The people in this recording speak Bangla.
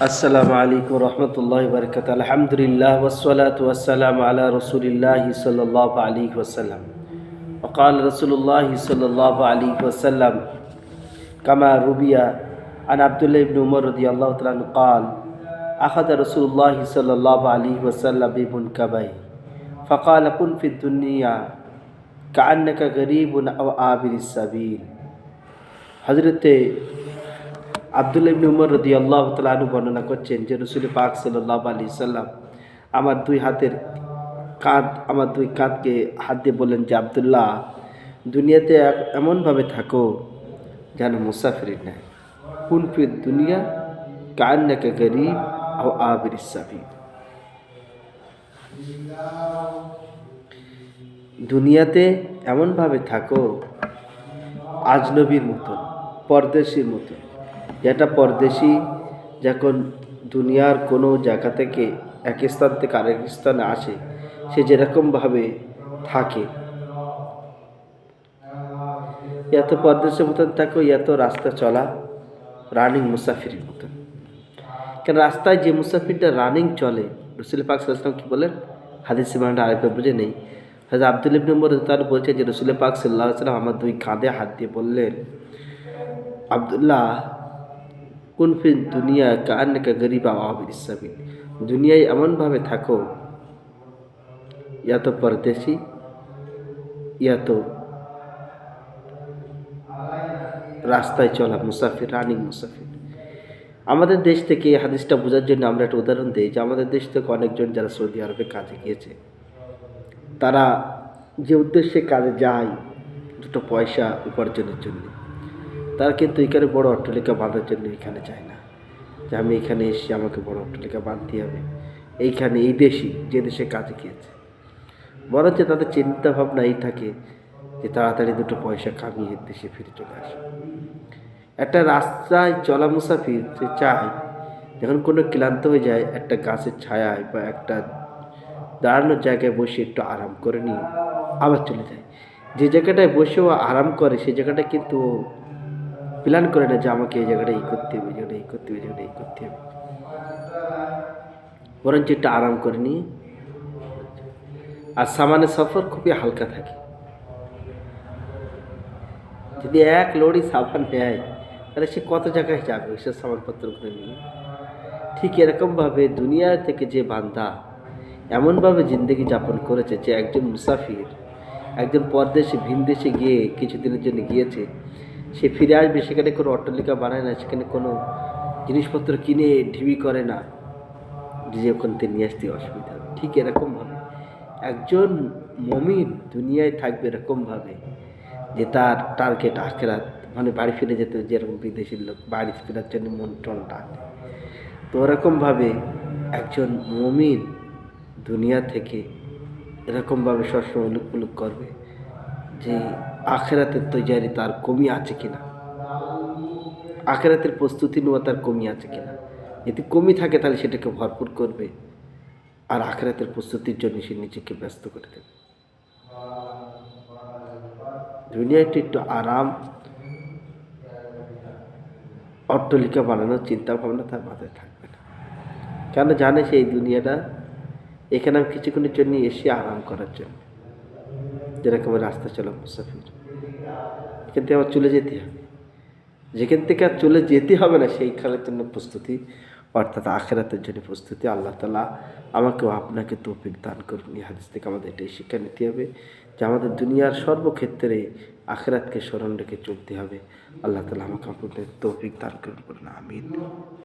আসসালামু আলাইকুম রহমতুল্লাহ বরকত আলহামদুলিল্লাহ ওসলাত ওয়াসালাম আলা রসুলিল্লাহ সাল্লাহ আলী ওসাল্লাম وقال رسول الله صلى الله عليه وسلم كما روي عن عبد الله بن عمر رضي الله تعالى عنه قال أخذ رسول الله صلى الله عليه وسلم بمنكبيه فقال كن في الدنيا كأنك غريب أو عابر السبيل হজরতে আবদুল্লাহ ইবনে উমর রদি আল্লাহ তালু বর্ণনা করছেন যে রসুল পাক সাল্লাহ আলি সাল্লাম আমার দুই হাতের কাঁধ, আমার দুই কাঁধকে হাত দিয়ে বললেন যে, আবদুল্লাহ, দুনিয়াতে এমনভাবে থাকো যেন মুসাফির নেয় কোন ফির দুনিয়া কান কান্নাকে গরিব ও আবির দুনিয়াতে এমনভাবে থাকো আজনবীর মতন, পরদেশির মতন যেটা পরদেশি যখন দুনিয়ার কোনো জায়গা থেকে এক স্থান থেকে আরেক স্থানে আসে, সে যেরকমভাবে থাকে। এত পরদেশের মতন থাকো, এত রাস্তা চলা রানিং মুসাফিরের মতন। কেন রাস্তায় যে মুসাফিরটা রানিং চলে, রসুল পাক সাল্লাম কী বলেন? হাদিস সিমানটা আরেকবার বুঝে নেই। হাজর আব্দুল ইবনে উমর তার বলছে যে, রসুল পাক সাল্লাহ সাল্লাম আমার দুই কাঁধে হাত দিয়ে বললেন, আবদুল্লাহ কোন ফিন দুনিয়া কান্নাকা গরিব আবির ইসাবিল দুনিয়ায় এমনভাবে থাকো ইয়া তো পরদেশি ইয়া তো রাস্তায় চলা মুসাফির, রানিং মুসাফির। আমাদের দেশ থেকে এই হাদিসটা বোঝার জন্য আমরা একটা উদাহরণ দিই যে আমাদের দেশ থেকে অনেকজন যারা সৌদি আরবে কাজে গিয়েছে, তারা যে উদ্দেশ্যে কাজে যায় দুটো পয়সা উপার্জনের জন্য। তারা কিন্তু এখানে বড় অট্টালিকা বাঁধার জন্য এখানে চায় না। যে আমি এখানে এসে আমাকে বড় অট্টালিকা বাঁধতে হবে। এইখানে এই দেশই যে দেশে কাজে গিয়েছে। বরঞ্চ তাদের চিন্তা ভাবনা এই থাকে যে তাড়াতাড়ি দুটো পয়সা কামিয়ে দেশে ফিরে চলে আসে। একটা রাস্তায় চলা মুসাফির সে চায়, যখন কোনো ক্লান্ত হয়ে যায়, একটা গাছের ছায়ায় বা একটা দাঁড়ানোর জায়গায় বসে একটু আরাম করে নিয়ে আবার চলে যায়। যে জায়গাটায় বসেও আরাম করে সেই জায়গাটা কিন্তু ও প্ল্যান করে না যে আমাকে এই জায়গাটা এই করতে হবে, এই জায়গাটা এই করতে হবে, এই জায়গাটা এই করতে হবে। বরঞ্চ একটু আরাম করে নিয়ে। আর সামানে সফর খুবই হালকা থাকে। যদি এক লড়ি সাবান নেয়, তাহলে সে কত জায়গায় যাবে সে সামানপত্র করে নিয়ে? ঠিক এরকমভাবে দুনিয়া থেকে যে বান্দা এমনভাবে জিন্দগি যাপন করেছে যে একজন মুসাফির, একজন পরদেশে ভিন দেশে গিয়ে কিছুদিনের জন্য গিয়েছে সে ফিরে আসবে, সেখানে কোনো অট্টালিকা বানায় না, সেখানে কোনো জিনিসপত্র কিনে ঢিবি করে না। যে ওখান থেকে নিয়ে আসতে অসুবিধা হবে। ঠিক এরকমভাবে। একজন মমিন দুনিয়ায় থাকবে এরকমভাবে যে তার টার্গেট আখেরাত মানে বাড়ি ফিরে যেতে যেরকম বিদেশির লোক বাড়ি ফেরার জন্য মন টন টানে। তো ওরকমভাবে একজন মমিন দুনিয়া থেকে এরকমভাবে সবসময় উলুক পুলুক করবে যে আখেরাতের তৈরি তার কমি আছে কিনা? আখেরাতের প্রস্তুতি নেওয়া তার কমি আছে কিনা? যদি কমি থাকে তাহলে সেটাকে ভরপুর করবে আর আখেরাতের প্রস্তুতির জন্য সে নিজেকে ব্যস্ত করে দেবে। দুনিয়াটি একটু আরাম, অট্টলিকা বানানোর চিন্তা ভাবনা তার মাথায় থাকবে না। কেন জানে সে এই দুনিয়াটা? এখানে আমি কিছুক্ষণের জন্য এসে আরাম করার জন্য। যেরকম রাস্তা চলা মুসাফির। এখান থেকে আমার চলে যেতে হবে। যেখান থেকে আর চলে যেতে হবে না সেই খেলার জন্য প্রস্তুতি, অর্থাৎ আখেরাতের জন্য প্রস্তুতি। আল্লাহ তালা আমাকেও আপনাকে তৌফিক দান করুন। এই হাদিস থেকে আমাদের এটাই শিক্ষা নিতে হবে যে আমাদের দুনিয়ার সর্বক্ষেত্রে আখেরাতকে স্মরণ রেখে চলতে হবে। আল্লাহ তালা আমাকে আপনাদের তৌফিক দান করুন বলুন, আমিন।